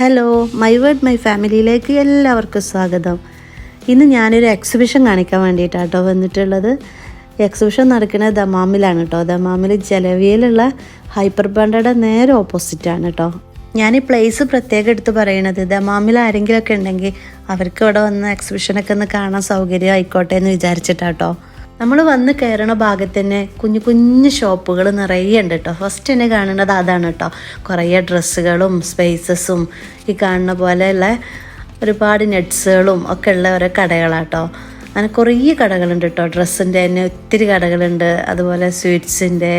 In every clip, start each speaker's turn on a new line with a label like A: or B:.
A: Hello my word my ഫാമിലിയിലേക്ക് എല്ലാവർക്കും സ്വാഗതം. ഇന്ന് ഞാനൊരു എക്സിബിഷൻ കാണിക്കാൻ വേണ്ടിയിട്ടാണ് കേട്ടോ വന്നിട്ടുള്ളത്. എക്സിബിഷൻ നടക്കുന്നത് ദമാമിലാണ് കേട്ടോ ദമാമിൽ ജലവിയിലുള്ള ഹൈപ്പർ ബണ്ടയുടെ നേരെ ഓപ്പോസിറ്റാണ് കേട്ടോ ഞാൻ ഈ പ്ലേസ് പ്രത്യേകം എടുത്ത് പറയണത് ദമാമിൽ ആരെങ്കിലുമൊക്കെ ഉണ്ടെങ്കിൽ അവർക്ക് ഇവിടെ വന്ന് എക്സിബിഷനൊക്കെ ഒന്ന് കാണാൻ സൗകര്യം ആയിക്കോട്ടെ എന്ന് വിചാരിച്ചിട്ടാട്ടോ. നമ്മൾ വന്ന് കയറണ ഭാഗത്ത് തന്നെ കുഞ്ഞു കുഞ്ഞു ഷോപ്പുകൾ നിറയെ ഉണ്ട് കേട്ടോ ഫസ്റ്റ് തന്നെ കാണുന്നത് അതാണ് കേട്ടോ കുറേ ഡ്രസ്സുകളും സ്പേസസും ഈ കാണുന്ന പോലെയുള്ള ഒരുപാട് നെറ്റ്സുകളും ഒക്കെ ഉള്ള ഓരോ കടകളാട്ടോ അങ്ങനെ കുറേ കടകളുണ്ട് കേട്ടോ ഡ്രസ്സിന്റെ തന്നെ ഒത്തിരി കടകളുണ്ട്. അതുപോലെ സ്വീറ്റ്സിന്റെ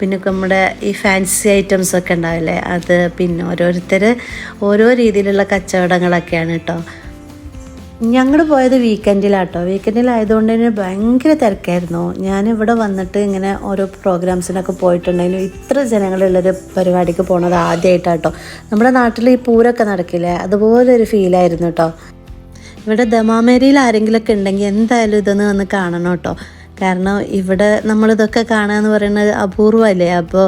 A: പിന്നെ നമ്മുടെ ഈ ഫാൻസി ഐറ്റംസ് ഒക്കെ ഉണ്ടാവില്ലേ? അത് പിന്നെ ഓരോരുത്തർ ഓരോ രീതിയിലുള്ള കച്ചവടങ്ങളൊക്കെയാണ് കേട്ടോ ഞങ്ങൾ പോയത് വീക്കെൻഡിലാട്ടോ വീക്കെൻഡിലായതുകൊണ്ട് തന്നെ ഭയങ്കര തിരക്കായിരുന്നു. ഞാൻ ഇവിടെ വന്നിട്ട് ഇങ്ങനെ ഓരോ പ്രോഗ്രാംസിനൊക്കെ പോയിട്ടുണ്ടെങ്കിലും ഇത്ര ജനങ്ങളുള്ളൊരു പരിപാടിക്ക് പോണത് ആദ്യമായിട്ടാട്ടോ നമ്മുടെ നാട്ടിൽ ഈ പൂരൊക്കെ നടക്കില്ലേ? അതുപോലെ ഒരു ഫീലായിരുന്നു കേട്ടോ ഇവിടെ ദമാമേരിയിൽ ആരെങ്കിലുമൊക്കെ ഉണ്ടെങ്കിൽ എന്തായാലും ഇതൊന്ന് വന്ന് കാണണം കേട്ടോ കാരണം ഇവിടെ നമ്മളിതൊക്കെ കാണുക എന്ന് പറയുന്നത് അപൂർവമല്ലേ അപ്പോൾ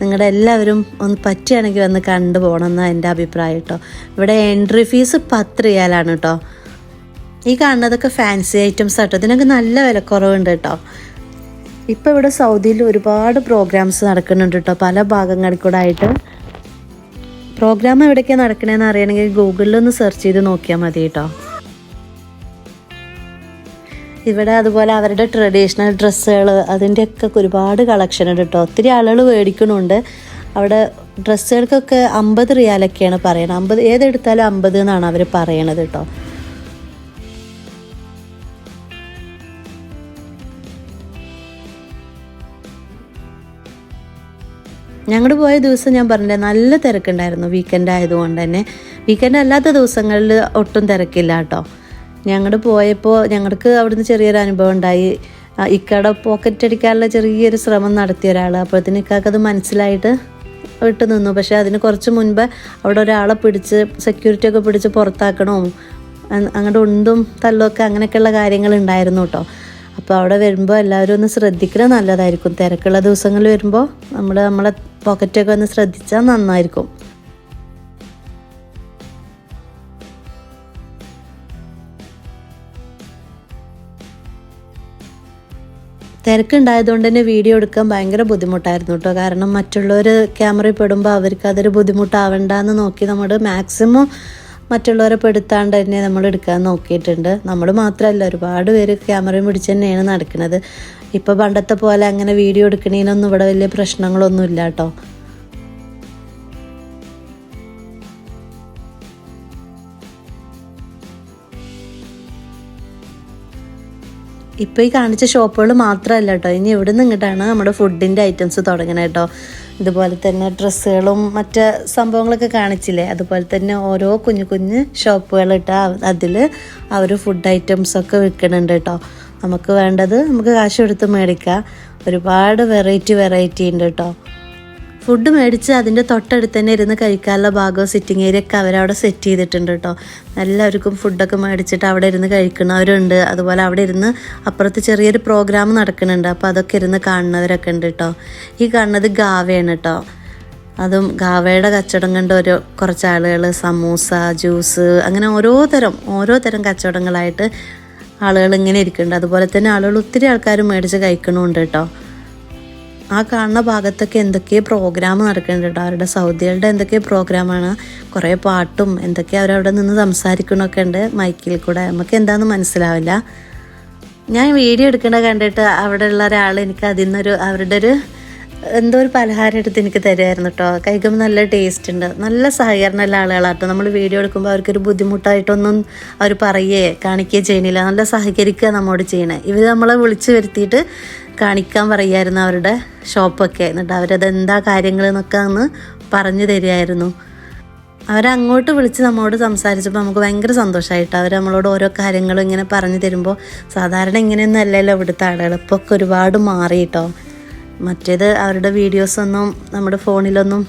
A: നിങ്ങളുടെ എല്ലാവരും ഒന്ന് പറ്റുകയാണെങ്കിൽ വന്ന് കണ്ടു പോകണം എന്നാണ് എന്റെ അഭിപ്രായം കേട്ടോ ഇവിടെ എൻട്രി ഫീസ് പത്ത് റിയാലാണ് കേട്ടോ ഈ കാണുന്നതൊക്കെ ഫാൻസി ഐറ്റംസ് ആട്ടോ. ഇതിനൊക്കെ നല്ല വിലക്കുറവുണ്ട് കേട്ടോ. ഇപ്പോൾ ഇവിടെ സൗദിയിൽ ഒരുപാട് പ്രോഗ്രാംസ് നടക്കുന്നുണ്ട് കേട്ടോ. പല ഭാഗങ്ങളിൽ കൂടെ ആയിട്ട്. പ്രോഗ്രാം എവിടേക്കാണ് നടക്കണേന്ന് അറിയണമെങ്കിൽ ഗൂഗിളിൽ ഒന്ന് സെർച്ച് ചെയ്ത് നോക്കിയാൽ മതി കേട്ടോ. ഇവിടെ അതുപോലെ അവരുടെ ട്രഡീഷണൽ ഡ്രസ്സുകൾ അതിന്റെയൊക്കെ ഒരുപാട് കളക്ഷൻ ഉണ്ട് കേട്ടോ. ഒത്തിരി ആളുകൾ മേടിക്കണുണ്ട് അവിടെ ഡ്രസ്സുകൾക്കൊക്കെ അമ്പത് റിയാലൊക്കെയാണ് പറയണത്. അമ്പത് ഏതെടുത്താലും അമ്പത് എന്നാണ് അവർ പറയണത് കേട്ടോ. ഞങ്ങൾ പോയ ദിവസം ഞാൻ പറഞ്ഞില്ലേ നല്ല തിരക്കുണ്ടായിരുന്നു വീക്കെൻഡ് ആയതുകൊണ്ട് തന്നെ. വീക്കെൻഡ് അല്ലാത്ത ദിവസങ്ങളിൽ ഒട്ടും തിരക്കില്ല കേട്ടോ ഞങ്ങൾ പോയപ്പോൾ ഞങ്ങൾക്ക് അവിടുന്ന് ചെറിയൊരു അനുഭവം ഉണ്ടായി. ഇക്കയുടെ പോക്കറ്റ് അടിക്കാനുള്ള ചെറിയൊരു ശ്രമം നടത്തിയ ഒരാൾ അപ്പോഴത്തേന് ഇക്കാക്കത് മനസ്സിലായിട്ട് വിട്ടു നിന്നു. പക്ഷേ അതിന് കുറച്ച് മുൻപ് അവിടെ ഒരാളെ പിടിച്ച് സെക്യൂരിറ്റി ഒക്കെ പിടിച്ച് പുറത്താക്കണോ അങ്ങോട്ട് ഉണ്ടും തല്ലൊക്കെ അങ്ങനെയൊക്കെയുള്ള കാര്യങ്ങൾ ഉണ്ടായിരുന്നു കേട്ടോ അപ്പോൾ അവിടെ വരുമ്പോൾ എല്ലാവരും ഒന്ന് ശ്രദ്ധിക്കണം നല്ലതായിരിക്കും. തിരക്കുള്ള ദിവസങ്ങളിൽ വരുമ്പോൾ നമ്മൾ നമ്മളെ പോക്കറ്റൊക്കെ ഒന്ന് ശ്രദ്ധിച്ചാൽ നന്നായിരിക്കും. തിരക്കുണ്ടായതുകൊണ്ട് തന്നെ വീഡിയോ എടുക്കാൻ ഭയങ്കര ബുദ്ധിമുട്ടായിരുന്നു കേട്ടോ. കാരണം മറ്റുള്ളവർ ക്യാമറയിൽ പെടുമ്പോൾ അവർക്ക് അതൊരു ബുദ്ധിമുട്ടാവണ്ടെന്ന് നോക്കി നമ്മൾ മാക്സിമം മറ്റുള്ളവരെ പെടുത്താണ്ട് തന്നെ നമ്മൾ എടുക്കാൻ നോക്കിയിട്ടുണ്ട്. നമ്മൾ മാത്രമല്ല ഒരുപാട് പേര് ക്യാമറയും പിടിച്ച് തന്നെയാണ് നടക്കുന്നത്. ഇപ്പോൾ പണ്ടത്തെ പോലെ അങ്ങനെ വീഡിയോ എടുക്കണേനൊന്നും ഇവിടെ വലിയ പ്രശ്നങ്ങളൊന്നും ഇല്ല കേട്ടോ. ഇപ്പോൾ ഈ കാണിച്ച ഷോപ്പുകൾ മാത്രമല്ല കേട്ടോ. ഇനി ഇവിടെ നിന്ന് ഇങ്ങോട്ടാണ് നമ്മുടെ ഫുഡിന്റെ ഐറ്റംസ് തുടങ്ങണത് കേട്ടോ. ഇതുപോലെ തന്നെ ഡ്രസ്സുകളും മറ്റ് സംഭവങ്ങളൊക്കെ കാണിച്ചില്ലേ? അതുപോലെ തന്നെ ഓരോ കുഞ്ഞു കുഞ്ഞ് ഷോപ്പുകൾ ഇട്ട അതിൽ അവർ ഫുഡ് ഐറ്റംസൊക്കെ വിൽക്കുന്നുണ്ട് കേട്ടോ. നമുക്ക് വേണ്ടത് നമുക്ക് കാശ് കൊടുത്ത് മേടിക്കാം. ഒരുപാട് വെറൈറ്റി വെറൈറ്റി ഉണ്ട് കേട്ടോ. ഫുഡ് മേടിച്ച് അതിന്റെ തൊട്ടടുത്ത് തന്നെ ഇരുന്ന് കഴിക്കാനുള്ള ഭാഗവും സിറ്റിംഗ് ഏരിയ ഒക്കെ അവരവിടെ സെറ്റ് ചെയ്തിട്ടുണ്ട് കേട്ടോ. എല്ലാവർക്കും ഫുഡൊക്കെ മേടിച്ചിട്ട് അവിടെ ഇരുന്ന് കഴിക്കുന്നവരുണ്ട്. അതുപോലെ അവിടെ ഇരുന്ന് അപ്പുറത്ത് ചെറിയൊരു പ്രോഗ്രാം നടക്കുന്നുണ്ട്. അപ്പോൾ അതൊക്കെ ഇരുന്ന് കാണുന്നവരൊക്കെ ഉണ്ട് കേട്ടോ. ഈ കാണുന്നത് ഗാവയാണ് കേട്ടോ. അതും ഗാവയുടെ കച്ചവടം കണ്ട് ഓരോ കുറച്ച് ആളുകൾ സമൂസ ജ്യൂസ് അങ്ങനെ ഓരോ തരം ഓരോ തരം കച്ചവടങ്ങളായിട്ട് ആളുകൾ ഇങ്ങനെ ഇരിക്കുന്നുണ്ട്. അതുപോലെ തന്നെ ആളുകൾ ഒത്തിരി ആൾക്കാർ മേടിച്ച് കഴിക്കണമുണ്ട് കേട്ടോ. ആ കാണുന്ന ഭാഗത്തൊക്കെ എന്തൊക്കെ പ്രോഗ്രാം നടക്കുന്നുണ്ട് കേട്ടോ അവരുടെ സൗദികളുടെ എന്തൊക്കെ പ്രോഗ്രാമാണ് കുറേ പാട്ടും എന്തൊക്കെ അവരവിടെ നിന്ന് സംസാരിക്കണമൊക്കെ ഉണ്ട് മൈക്കിൽ കൂടെ. നമുക്ക് എന്താണെന്ന് മനസ്സിലാവില്ല. ഞാൻ വീഡിയോ എടുക്കണ കണ്ടിട്ട് അവിടെ ഉള്ള ഒരാൾ എനിക്ക് അതിൽ നിന്നൊരു അവരുടെ ഒരു എന്തോ ഒരു പലഹാരം എടുത്ത് എനിക്ക് തരുമായിരുന്നു കേട്ടോ കഴിക്കുമ്പോൾ നല്ല ടേസ്റ്റ് ഉണ്ട്. നല്ല സഹകരണമുള്ള ആളുകളാട്ടോ നമ്മൾ വീഡിയോ എടുക്കുമ്പോൾ അവർക്കൊരു ബുദ്ധിമുട്ടായിട്ടൊന്നും അവർ പറയുകയെ കാണിക്കുകയോ ചെയ്യണില്ല. നല്ല സഹകരിക്കുക നമ്മോട് ചെയ്യണേ. ഇവർ നമ്മളെ വിളിച്ചു വരുത്തിയിട്ട് കാണിക്കാൻ പറയായിരുന്നു അവരുടെ ഷോപ്പൊക്കെ. എന്നിട്ട് അവരത് എന്താ കാര്യങ്ങൾ എന്നൊക്കെ ഒന്ന് പറഞ്ഞു തരുമായിരുന്നു അവരങ്ങോട്ട് വിളിച്ച് നമ്മോട് സംസാരിച്ചപ്പോൾ നമുക്ക് ഭയങ്കര സന്തോഷമായിട്ട് അവർ നമ്മളോട് ഓരോ കാര്യങ്ങളും ഇങ്ങനെ പറഞ്ഞു തരുമ്പോൾ സാധാരണ ഇങ്ങനെയൊന്നും അല്ലല്ലോ ഇവിടുത്തെ ആളുകൾ ഇപ്പോൾ ഒക്കെ ഒരുപാട് മാറി കേട്ടോ മറ്റേത് അവരുടെ വീഡിയോസൊന്നും നമ്മുടെ ഫോണിലൊന്നും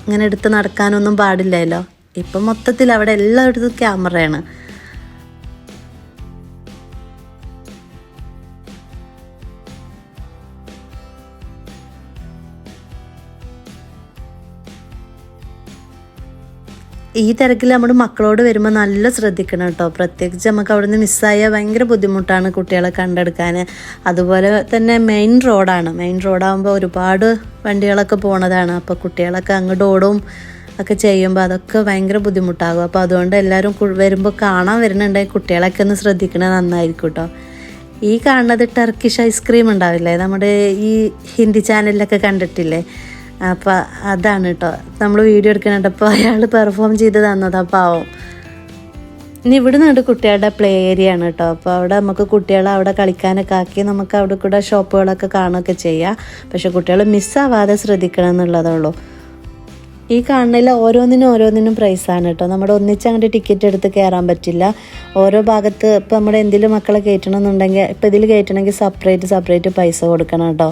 A: ഇങ്ങനെ എടുത്ത് നടക്കാനൊന്നും പാടില്ലല്ലോ. ഇപ്പം മൊത്തത്തിൽ അവിടെ എല്ലായിടത്തും ക്യാമറയാണ്. ഈ തിരക്കിൽ നമ്മൾ മക്കളോട് വരുമ്പോൾ നല്ല ശ്രദ്ധിക്കണം കേട്ടോ. പ്രത്യേകിച്ച് നമുക്ക് അവിടുന്ന് മിസ്സായാൽ ഭയങ്കര ബുദ്ധിമുട്ടാണ് കുട്ടികളെ കണ്ടെടുക്കാൻ അതുപോലെ തന്നെ മെയിൻ റോഡാണ് മെയിൻ റോഡാകുമ്പോൾ ഒരുപാട് വണ്ടികളൊക്കെ പോണതാണ്. അപ്പോൾ കുട്ടികളൊക്കെ അങ്ങോട്ട് ഓടും ഒക്കെ ചെയ്യുമ്പോൾ അതൊക്കെ ഭയങ്കര ബുദ്ധിമുട്ടാകും. അപ്പോൾ അതുകൊണ്ട് എല്ലാവരും വരുമ്പോൾ കാണാൻ വരുന്നുണ്ടെങ്കിൽ കുട്ടികളൊക്കെ ഒന്ന് ശ്രദ്ധിക്കണത് നന്നായിരിക്കും കേട്ടോ. ഈ കാണുന്നത് ടർക്കിഷ് ഐസ്ക്രീം ഉണ്ടാവില്ലേ? നമ്മുടെ ഈ ഹിന്ദി ചാനലിലൊക്കെ കണ്ടിട്ടില്ലേ? അപ്പോൾ അതാണ് കേട്ടോ നമ്മൾ വീഡിയോ എടുക്കുന്നുണ്ടപ്പോൾ അയാൾ പെർഫോം ചെയ്ത് തന്നതാ. പാവം ഇനി ഇവിടെ നിന്നുണ്ട് കുട്ടികളുടെ പ്ലേ ഏരിയ ആണ് കേട്ടോ അപ്പോൾ അവിടെ നമുക്ക് കുട്ടികളെ അവിടെ കളിക്കാനൊക്കെ ആക്കി നമുക്ക് അവിടെ കൂടെ ഷോപ്പുകളൊക്കെ കാണുകയൊക്കെ ചെയ്യാം. പക്ഷെ കുട്ടികൾ മിസ്സാവാതെ ശ്രദ്ധിക്കണം എന്നുള്ളതേ ഉള്ളൂ. ഈ കാണുന്നതിൽ ഓരോന്നിനും ഓരോന്നിനും പ്രൈസാണ് കേട്ടോ നമ്മുടെ ഒന്നിച്ച് അങ്ങോട്ട് ടിക്കറ്റ് എടുത്ത് കയറാൻ പറ്റില്ല. ഓരോ ഭാഗത്ത് ഇപ്പോൾ നമ്മുടെ എന്തെങ്കിലും മക്കളെ കയറ്റണം എന്നുണ്ടെങ്കിൽ ഇപ്പം ഇതിൽ കയറ്റണമെങ്കിൽ സെപ്പറേറ്റ് സെപ്പറേറ്റ് പൈസ കൊടുക്കണം കേട്ടോ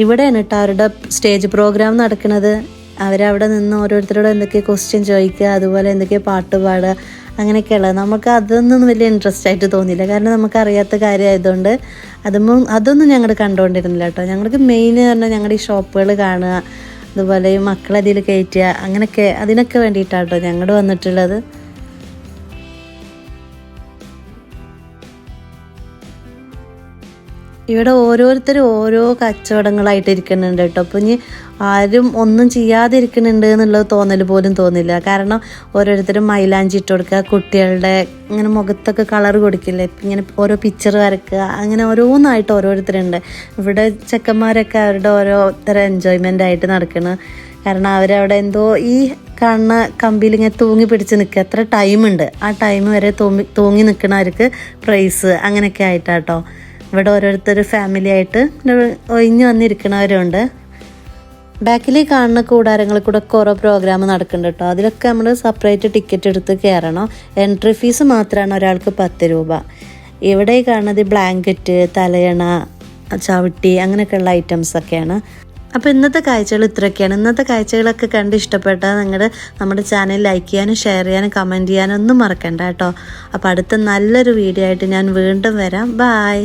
A: ഇവിടെയാണ് കേട്ടോ അവരുടെ സ്റ്റേജ് പ്രോഗ്രാം നടക്കുന്നത് അവരവിടെ നിന്ന് ഓരോരുത്തരോട് എന്തൊക്കെ ക്വസ്റ്റ്യൻ ചോദിക്കുക അതുപോലെ എന്തൊക്കെ പാട്ട് പാടുക അങ്ങനെയൊക്കെയുള്ളത് നമുക്ക് അതൊന്നും വലിയ ഇൻട്രസ്റ്റ് ആയിട്ട് തോന്നിയില്ല. കാരണം നമുക്ക് അറിയാത്ത കാര്യമായതുകൊണ്ട് അതൊന്നും അതൊന്നും ഞങ്ങൾ കണ്ടുകൊണ്ടിരുന്നില്ല കേട്ടോ ഞങ്ങൾക്ക് മെയിൻ പറഞ്ഞാൽ ഞങ്ങളുടെ ഈ ഷോപ്പുകൾ കാണുക അതുപോലെ ഈ മക്കളതിൽ കയറ്റുക അങ്ങനെയൊക്കെ അതിനൊക്കെ വേണ്ടിയിട്ടാണ് കേട്ടോ ഞങ്ങൾ വന്നിട്ടുള്ളത്. ഇവിടെ ഓരോരുത്തരും ഓരോ കച്ചവടങ്ങളായിട്ട് ഇരിക്കുന്നുണ്ട് കേട്ടോ. അപ്പോൾ ഇനി ആരും ഒന്നും ചെയ്യാതെ ഇരിക്കുന്നുണ്ട് എന്നുള്ളത് തോന്നൽ പോലും തോന്നില്ല. കാരണം ഓരോരുത്തരും മൈലാഞ്ചി ഇട്ട് കൊടുക്കുക കുട്ടികളുടെ ഇങ്ങനെ മുഖത്തൊക്കെ കളർ കൊടുക്കില്ലേ? ഇങ്ങനെ ഓരോ പിക്ചർ വരക്കുക അങ്ങനെ ഓരോന്നായിട്ട് ഓരോരുത്തരുണ്ട്. ഇവിടെ ചെക്കന്മാരൊക്കെ അവരുടെ ഓരോ എൻജോയ്മെന്റ് ആയിട്ട് നടക്കണം. കാരണം അവരവിടെ എന്തോ ഈ കാണുന്ന കമ്പിയിൽ ഇങ്ങനെ തൂങ്ങി പിടിച്ച് നിൽക്കുക. എത്ര ടൈമുണ്ട് ആ ടൈം വരെ തൂങ്ങി തൂങ്ങി നിൽക്കണവർക്ക് പ്രൈസ് അങ്ങനെയൊക്കെ ആയിട്ടാട്ടോ. ഇവിടെ ഓരോരുത്തർ ഫാമിലി ആയിട്ട് ഒഴിഞ്ഞു വന്നിരിക്കണവരുണ്ട്. ബാക്കിൽ കാണുന്ന കൂടാരങ്ങളിൽ കൂടെ ഓരോ പ്രോഗ്രാം നടക്കുന്നുണ്ട് കേട്ടോ. അതിലൊക്കെ നമ്മൾ സെപ്പറേറ്റ് ടിക്കറ്റ് എടുത്ത് കയറണം. എൻട്രി ഫീസ് മാത്രമാണ് ഒരാൾക്ക് പത്ത് രൂപ. ഇവിടെ കാണുന്നത് ബ്ലാങ്കറ്റ് തലയണ ചവിട്ടി അങ്ങനെയൊക്കെയുള്ള ഐറ്റംസ് ഒക്കെയാണ്. അപ്പോൾ ഇന്നത്തെ കാഴ്ചകൾ ഇത്രയൊക്കെയാണ്. ഇന്നത്തെ കാഴ്ചകളൊക്കെ കണ്ട് ഇഷ്ടപ്പെട്ടാൽ നിങ്ങൾ നമ്മുടെ ചാനൽ ലൈക്ക് ചെയ്യാനും ഷെയർ ചെയ്യാനും കമന്റ് ചെയ്യാനും ഒന്നും മറക്കണ്ട കേട്ടോ. അപ്പോൾ അടുത്ത നല്ലൊരു വീഡിയോ ആയിട്ട് ഞാൻ വീണ്ടും വരാം. ബായ്